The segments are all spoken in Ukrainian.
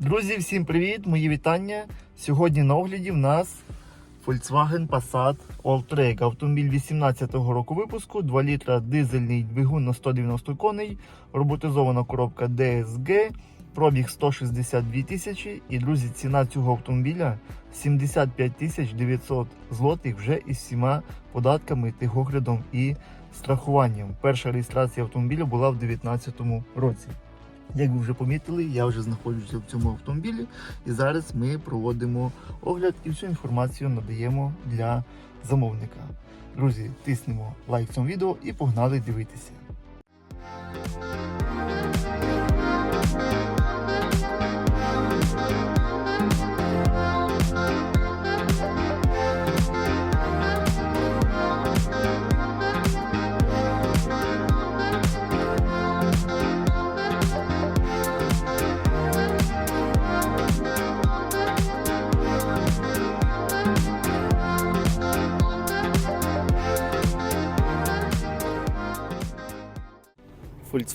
Друзі, всім привіт! Мої вітання. Сьогодні на огляді в нас Volkswagen Passat Alltrack. Автомобіль 18-го року випуску, 2 літра дизельний двигун на 190 коней, роботизована коробка DSG, пробіг 162 тисячі. І, друзі, ціна цього автомобіля 75 тисяч 900 злотих вже із всіма податками, техоглядом і страхуванням. Перша реєстрація автомобіля була в 2019 році. Як ви вже помітили, я вже знаходжуся в цьому автомобілі, і зараз ми проводимо огляд і всю інформацію надаємо для замовника. Друзі, тиснемо лайк цьому відео і погнали дивитися.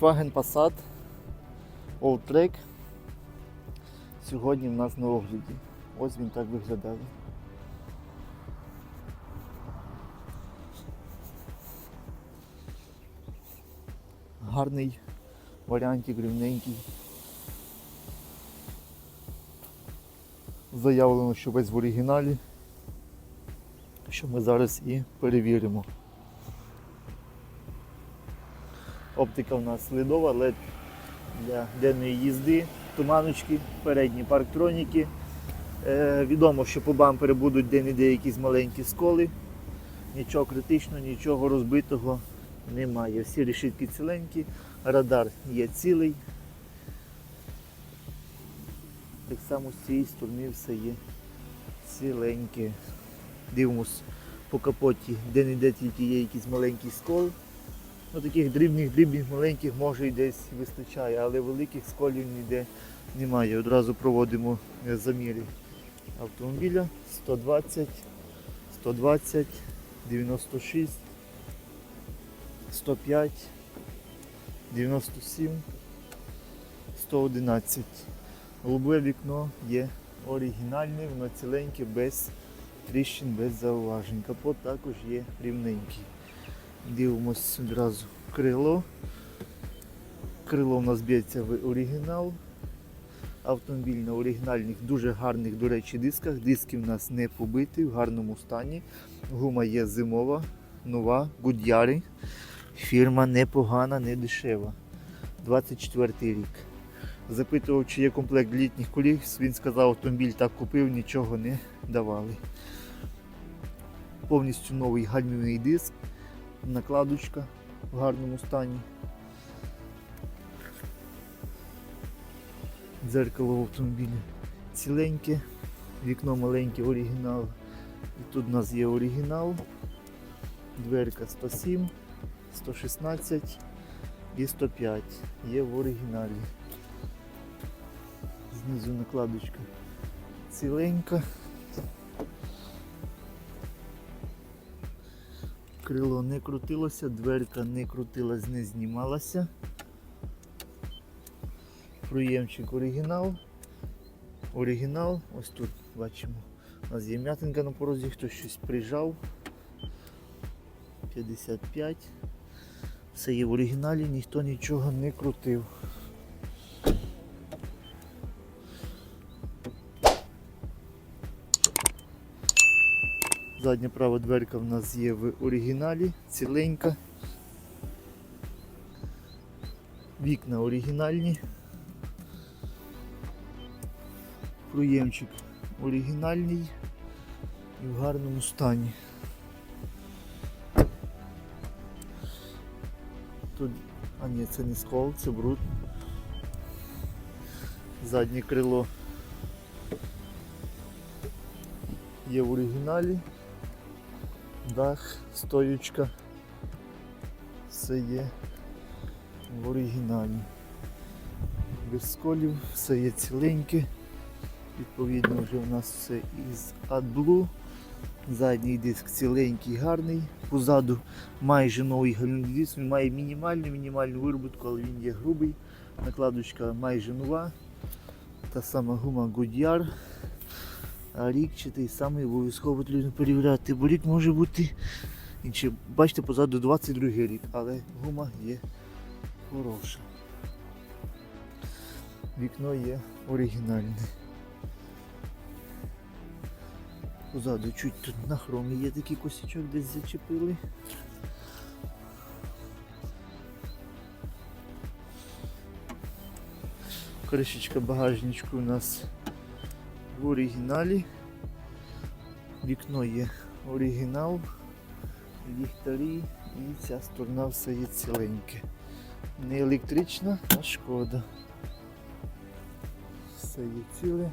Volkswagen Passat Alltrack сьогодні в нас на огляді. Ось він так виглядає. Гарний варіантик, рівненький. Заявлено, що весь в оригіналі, що ми зараз і перевіримо. Оптика у нас слідова, LED для денної їзди, туманочки, передні парктроніки. Е, відомо, що по бампері будуть де-не-де якісь маленькі сколи. Нічого критичного, нічого розбитого немає. Всі решітки ціленькі, радар є цілий. Так само з цієї сторони все є ціленьке. Дивимось по капоті, де-не-де тільки є якийсь маленький скол. Ну, таких дрібних, дрібних, маленьких може і десь вистачає, але великих сколів ніде немає. Одразу проводимо е, заміри автомобіля 120, 120, 96, 105, 97, 111. Голубе вікно є оригінальне, воно ціленьке, без тріщин, без зауважень. Капот також є рівненький. Дивимось одразу крило. Крило у нас б'ється в оригінал. Автомобіль на оригінальних, дуже гарних, до речі, дисках. Диски в нас не побиті, в гарному стані. Гума є зимова, нова, Гудяри. Фірма непогана, не дешева. 24 рік. Запитував, чи є комплект літніх коліс. Він сказав, автомобіль так купив, нічого не давали. Повністю новий гальмівний диск накладочка в гарному стані. Дзеркало в автомобілі ціленьке, вікно маленьке, оригінал. І тут у нас є оригінал, дверка 107, 116 і 105 є в оригіналі. Знизу накладочка ціленька. Крило не крутилося, дверка не крутилась, не знімалася. Проємчик оригінал. Оригінал, ось тут бачимо. У нас є м'ятинка на порозі, хтось щось прижав. 55. Все є в оригіналі, ніхто нічого не крутив. Задня права дверка в нас є в оригіналі, ціленька. Вікна оригінальні. Проємчик оригінальний і в гарному стані. Тут, а ні, це не скол, це бруд. Заднє крило є в оригіналі дах, стоючка. Все є в оригіналі. Без сколів, все є ціленьке. Відповідно вже у нас все із AdBlue. Задній диск ціленький, гарний. Позаду майже новий гальмівний диск. Він має мінімальну мінімальну виробітку, але він є грубий. Накладочка майже нова. та сама гума Goodyear. А рік чи той самий обов'язково потрібно перевіряти, бо рік може бути інший. Бачите, позаду 22 рік, але гума є хороша. Вікно є оригінальне. Позаду чуть тут на хромі є такий косячок, десь зачепили. Кришечка багажничку у нас в оригіналі. Вікно є оригінал, ліхтарі і ця сторона все є ціленьке. Не електрична, а шкода. Все є ціле.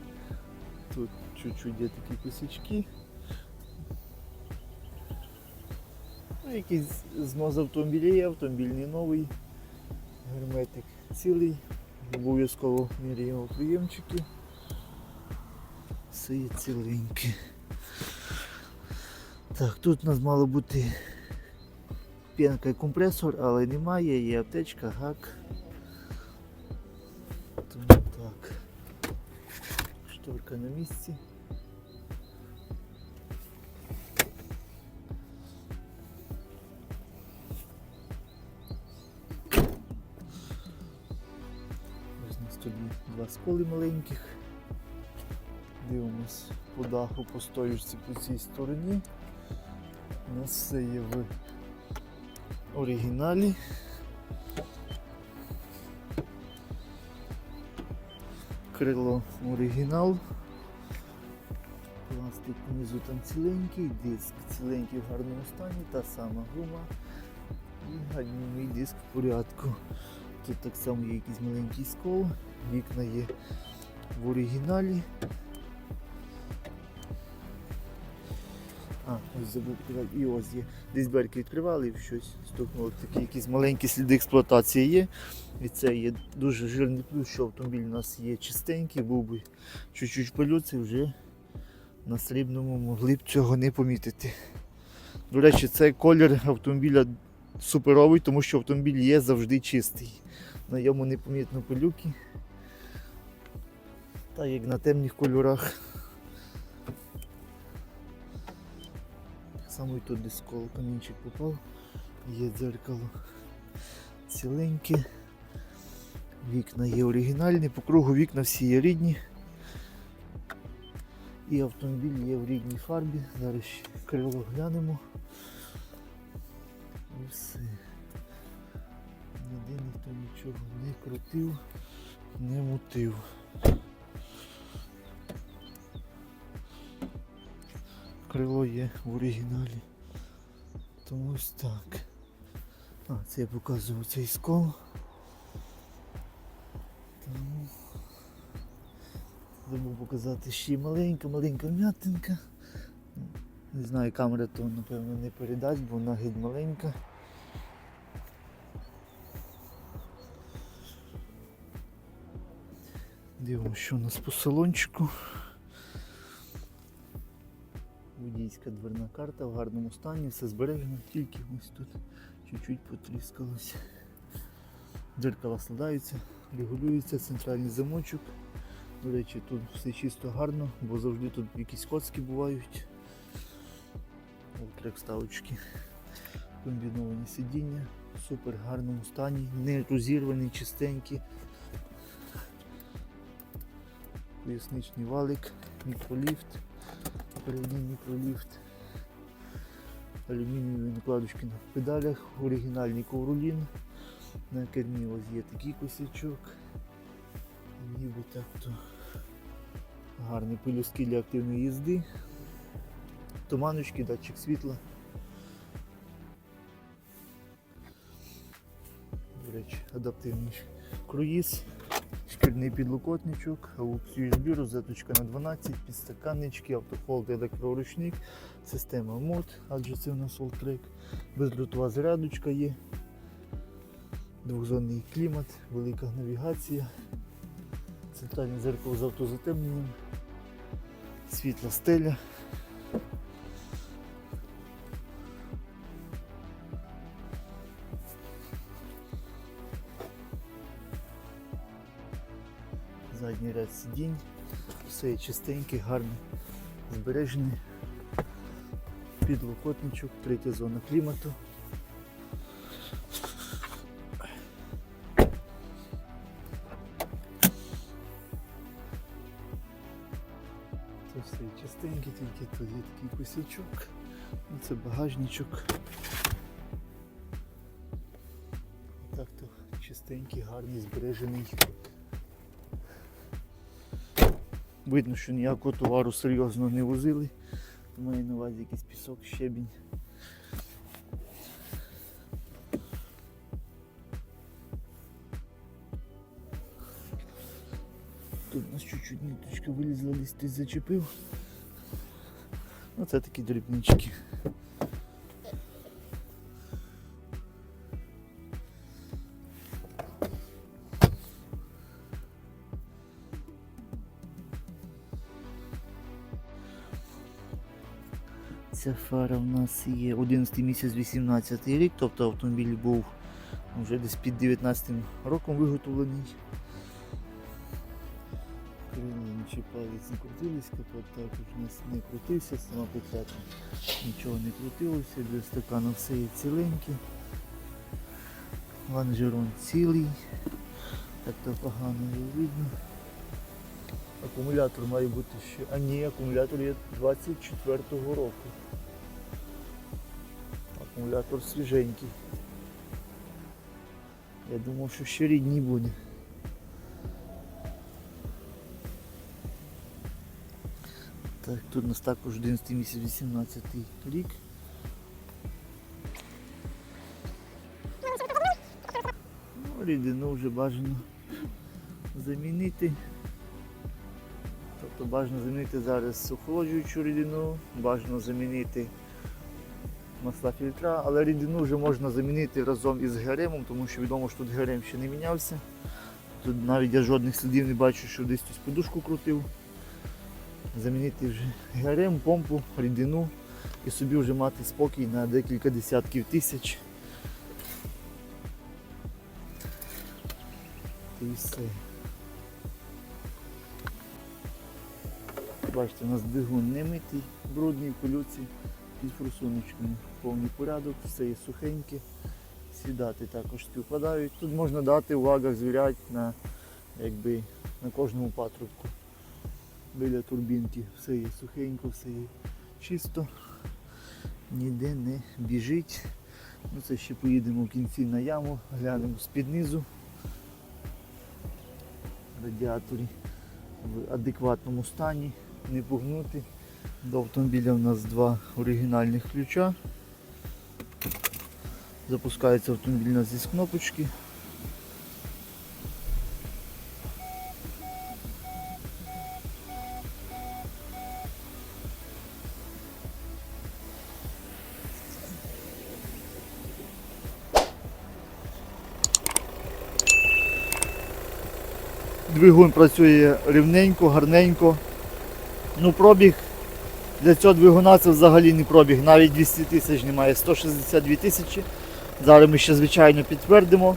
Тут чуть-чуть є такі косячки. Ну, якийсь знос автомобіля є, автомобіль не новий. Герметик цілий. Обов'язково міряємо приємчики. Все є. Так, тут у нас мало бути п'янка і компресор, але немає, є аптечка, гак. Тому так. Шторка на місці. Ось у нас тут два сколи маленьких. Дивимось по даху, по стоючці по цій стороні. У нас все є в оригіналі. Крило оригінал. Пластик внизу там ціленький, диск ціленький в гарному стані, та сама гума і гальмівний диск в порядку. Тут так само є якийсь маленький скол, вікна є в оригіналі. А, ось забув. І ось є. Десь дверки відкривали і щось стукнуло. Такі якісь маленькі сліди експлуатації є. І це є дуже жирний плюс, що автомобіль у нас є чистенький, був би чуть-чуть в пилюці, вже на срібному могли б цього не помітити. До речі, цей колір автомобіля суперовий, тому що автомобіль є завжди чистий. На йому непомітно пилюки. Та як на темних кольорах. Само тут десь скол камінчик попав. Є дзеркало ціленьке. Вікна є оригінальні, по кругу вікна всі є рідні. І автомобіль є в рідній фарбі. Зараз крило глянемо. І все. Ніде ніхто нічого не крутив, не мутив. Крило є в оригіналі. Тому ось так. А, це я показував цей скол. Тому забув показати ще й маленька, маленька м'ятинка. Не знаю, камера то напевно не передасть, бо вона геть маленька. Дивимося, що у нас по салончику. Водійська дверна карта в гарному стані, все збережено, тільки ось тут чуть-чуть потріскалося. Дзеркала складаються, регулюється центральний замочок. До речі, тут все чисто гарно, бо завжди тут якісь коцки бувають. Трек вставочки. Комбіновані сидіння в супер гарному стані, не розірвані, чистенькі. Поясничний валик, мікроліфт, передній мікроліфт, алюмінієві накладочки на педалях, оригінальний ковролін. На кермі ось є такий косячок. Ніби так то гарні пилюски для активної їзди. Туманочки, датчик світла. До речі, адаптивний круїз, шкірний підлокотничок, аукцію USB, розеточка на 12, підстаканнички, автохолд, електроручник, система мод, адже це у нас Alltrack, бездротова зарядочка є, двохзонний клімат, велика навігація, центральне зеркало з автозатемненням, світла стеля. Сидінь. Все є чистеньке, гарне, збережене. Підлокотничок, третя зона клімату. Це все є чистеньке, тільки тут є такий косячок. Ну, Це багажничок. Так то чистенький, гарний, збережений. Видно, що ніякого товару серйозно не возили. Маю на увазі якийсь пісок, щебінь. Тут у нас чуть-чуть ниточка вилізла, десь зачепив. Оце такі дрібнички. Ця фара в нас є 11 місяць 18 рік, тобто автомобіль був вже десь під 19 роком виготовлений. Крила не чіпались, не крутились, капот також у нас не крутився, сама там нічого не крутилося, для стакану все є ціленьке. Ланжерон цілий, так то погано не видно. Акумулятор має бути ще. А ні, акумулятор є 24-го року. Акумулятор свіженький. Я думав, що ще рідній буде. Так, тут у нас також 11 місяць 18 рік. Ну, рідину вже бажано замінити. Тобто бажано замінити зараз охолоджуючу рідину, бажано замінити масла фільтра, але рідину вже можна замінити разом із ГРМом, тому що відомо, що тут ГРМ ще не мінявся. Тут навіть я жодних слідів не бачу, що десь хтось подушку крутив. Замінити вже ГРМ, помпу, рідину і собі вже мати спокій на декілька десятків тисяч. І все. Бачите, у нас двигун не митий, брудний в колюці, під форсуночками повний порядок, все є сухеньке. Всі дати також співпадають. Тут можна дати в вагах звіряти на, якби, на кожному патрубку. Біля турбінки все є сухенько, все є чисто, ніде не біжить. Ну, це ще поїдемо в кінці на яму, глянемо з-під низу. Радіаторі в адекватному стані, не погнути. До автомобіля у нас два оригінальних ключа. Запускається автомобіль у нас кнопочки. Двигун працює рівненько, гарненько. Ну, пробіг для цього двигуна це взагалі не пробіг, навіть 200 тисяч немає, 162 тисячі. Зараз ми ще звичайно підтвердимо.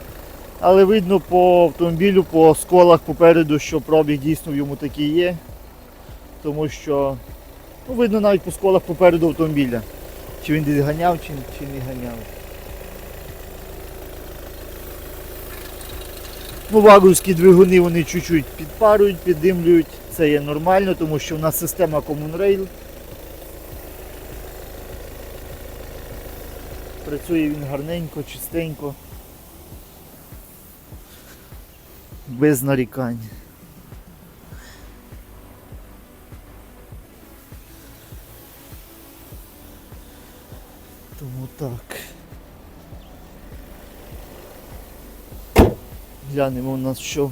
Але видно по автомобілю, по сколах попереду, що пробіг дійсно в йому такий є. Тому що ну, видно навіть по сколах попереду автомобіля. Чи він десь ганяв, чи, чи не ганяв. Ну, вагонські двигуни вони чуть-чуть підпарують, піддимлюють. Це є нормально, тому що в нас система Common Rail. Працює він гарненько, чистенько. Без нарікань. Тому так. Глянемо у нас що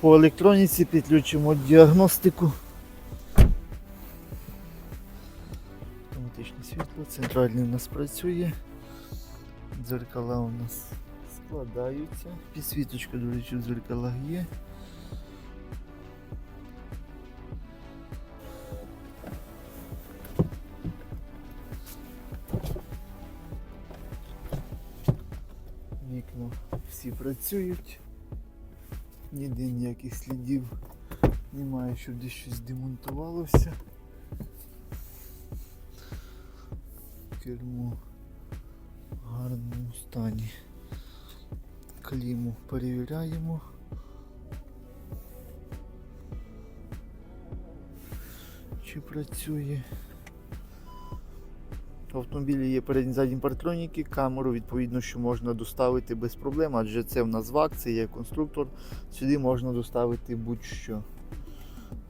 по електроніці, підключимо діагностику. Автоматичне світло, центральний у нас працює. Дзеркала у нас складаються. Підсвіточка, до речі, в дзеркалах є. Вікна всі працюють. Ніде ніяких слідів Немає, щоб десь щось демонтувалося. Кермо гарному стані. Кліму перевіряємо. Чи працює? В автомобілі є передні задні партроніки, камеру, відповідно, що можна доставити без проблем, адже це в нас ВАК, це є конструктор. Сюди можна доставити будь-що.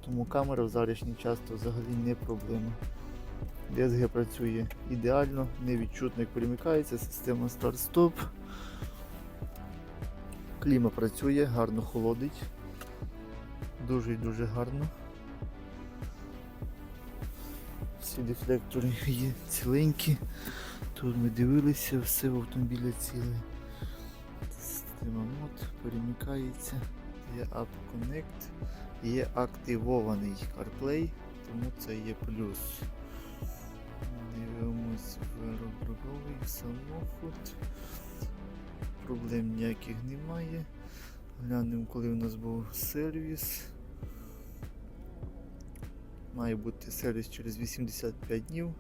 Тому камера в зарішній часто взагалі не проблема. DSG працює ідеально, невідчутно як перемикається, система старт-стоп. Кліма працює, гарно холодить. Дуже і дуже гарно. Всі дефлектори є ціленькі. Тут ми дивилися, все в автомобілі ціле. Система мод перемикається. Є App Connect, є активований CarPlay, тому це є плюс. Дивимось в аеропробовий самохід. Проблем ніяких немає. Глянемо, коли у нас був сервіс. Має бути сервіс через 85 днів.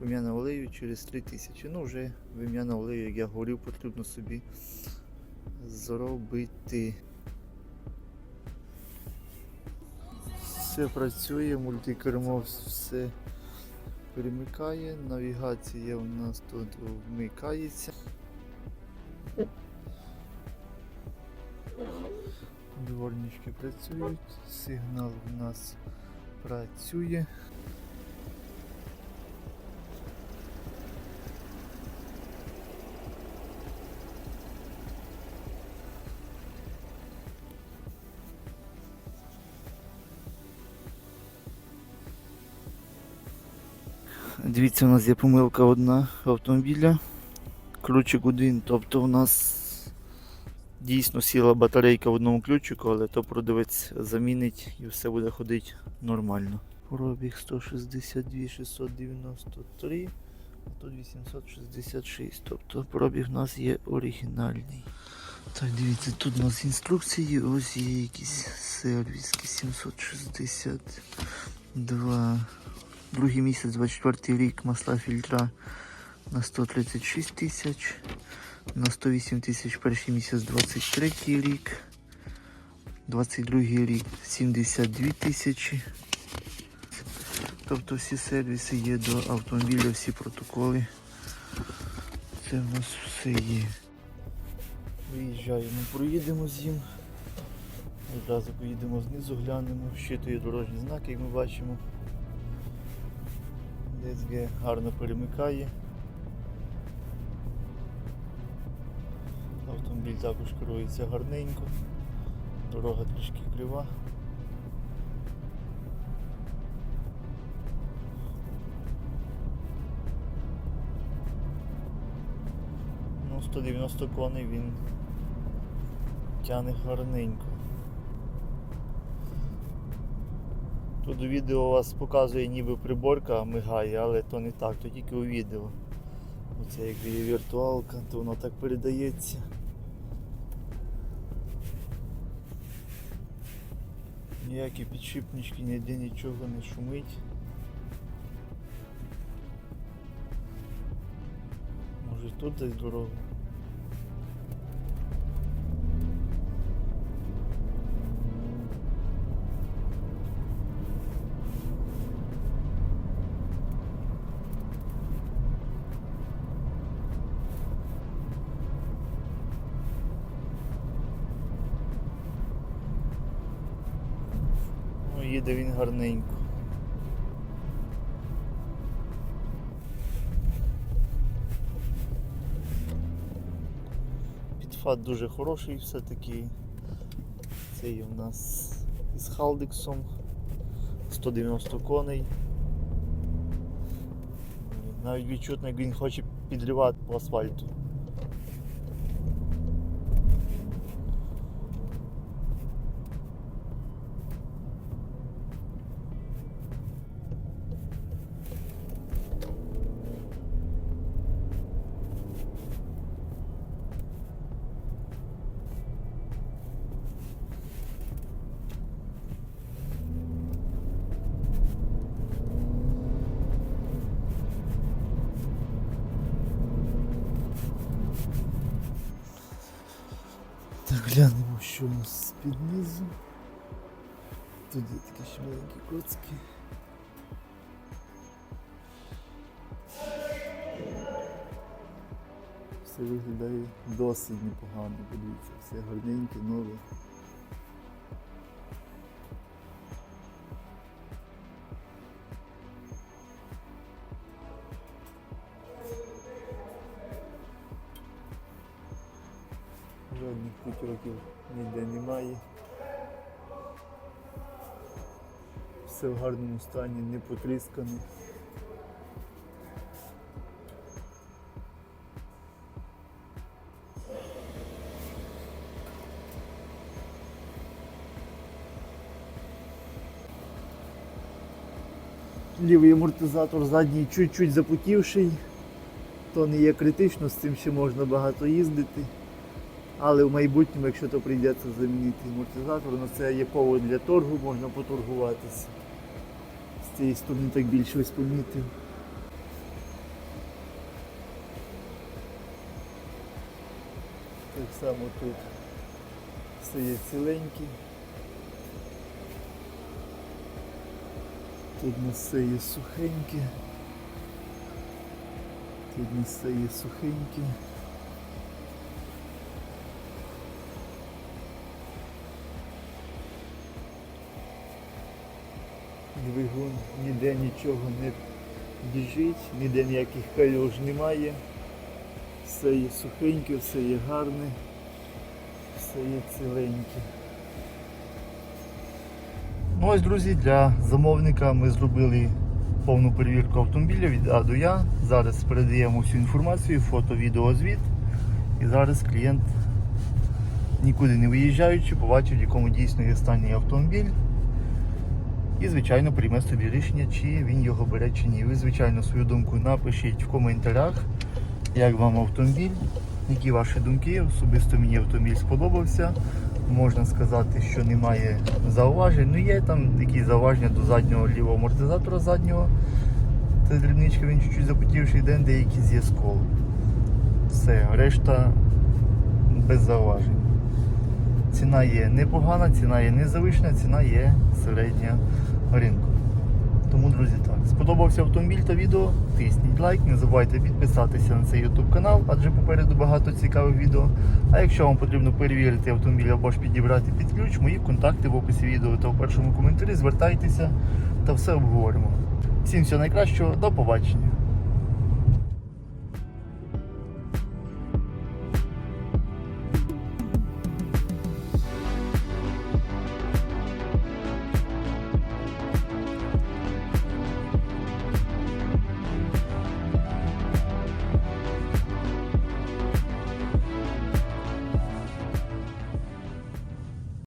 Вим'яна олею через 3000. Ну, вже вим'яна олею, як я говорив, потрібно собі зробити. Все працює, мультикермо все перемикає, навігація у нас тут вмикається. Дворнички працюють, сигнал у нас працює. Дивіться, у нас є помилка одна автомобіля. Ключик один, тобто у нас дійсно сіла батарейка в одному ключику, але то продавець замінить і все буде ходити нормально. Пробіг 162 693, а тут 866. Тобто пробіг у нас є оригінальний. Так, дивіться, тут у нас інструкції, ось є якісь сервіски 762. Другий місяць, 24 рік, масла фільтра на 136 тисяч, на 108 тисяч перший місяць 23 рік, 22 рік 72 тисячі. Тобто всі сервіси є до автомобіля, всі протоколи. Це в нас все є. Виїжджаємо, проїдемо з ним. Одразу поїдемо знизу, глянемо, щитує дорожні знаки, як ми бачимо. DSG гарно перемикає. Автомобіль також керується гарненько. Дорога трішки крива. Ну, 190 коней він тяне гарненько. Тут у відео у вас показує ніби приборка мигає, але то не так, то тільки у відео. Оце як є віртуалка, то воно так передається. Ніякі підшипнички, ніде нічого не шумить. Може тут десь дорогу. Їде він гарненько. Підфат дуже хороший все-таки. Цей у нас із Халдиксом 190 коней. Навіть відчутно, як він хоче підривати по асфальту. Що у нас з-під низу. Тут є такі ще маленькі коцки. Все виглядає досить непогано, подивіться, все гарненьке, нове. Жодних кутюрків ніде немає. Все в гарному стані, не потріскане. Лівий амортизатор задній чуть-чуть запотівший, то не є критично, з цим ще можна багато їздити. Але в майбутньому, якщо то прийдеться замінити амортизатор, на це є повод для торгу, можна поторгуватися. З цієї сторони так більше ось помітив. Так само тут все є ціленьке. Тут у нас все є сухеньке. Тут у нас все є сухеньке. Двигун ніде нічого не біжить, ніде ніяких кальош немає. Все є сухеньке, все є гарне, все є ціленьке. Ну ось, друзі, для замовника ми зробили повну перевірку автомобіля від А до Я. Зараз передаємо всю інформацію, фото, відео, звіт. І зараз клієнт, нікуди не виїжджаючи, побачив, в якому дійсно є стані автомобіль. І, звичайно, прийме собі рішення, чи він його бере чи ні. Ви, звичайно, свою думку напишіть в коментарях, як вам автомобіль, які ваші думки. Особисто мені автомобіль сподобався. Можна сказати, що немає зауважень. Ну є там якісь зауваження до заднього лівого амортизатора заднього. Це дрібничка, він чуть-чуть запотівший день, деякі скол. Все, решта без зауважень. Ціна є непогана, ціна є незавишена, ціна є середня ринку. Тому, друзі, так. Сподобався автомобіль та відео, тисніть лайк, не забувайте підписатися на цей YouTube канал, адже попереду багато цікавих відео. А якщо вам потрібно перевірити автомобіль або ж підібрати під ключ, мої контакти в описі відео та в першому коментарі звертайтеся та все обговоримо. Всім всього найкращого, до побачення.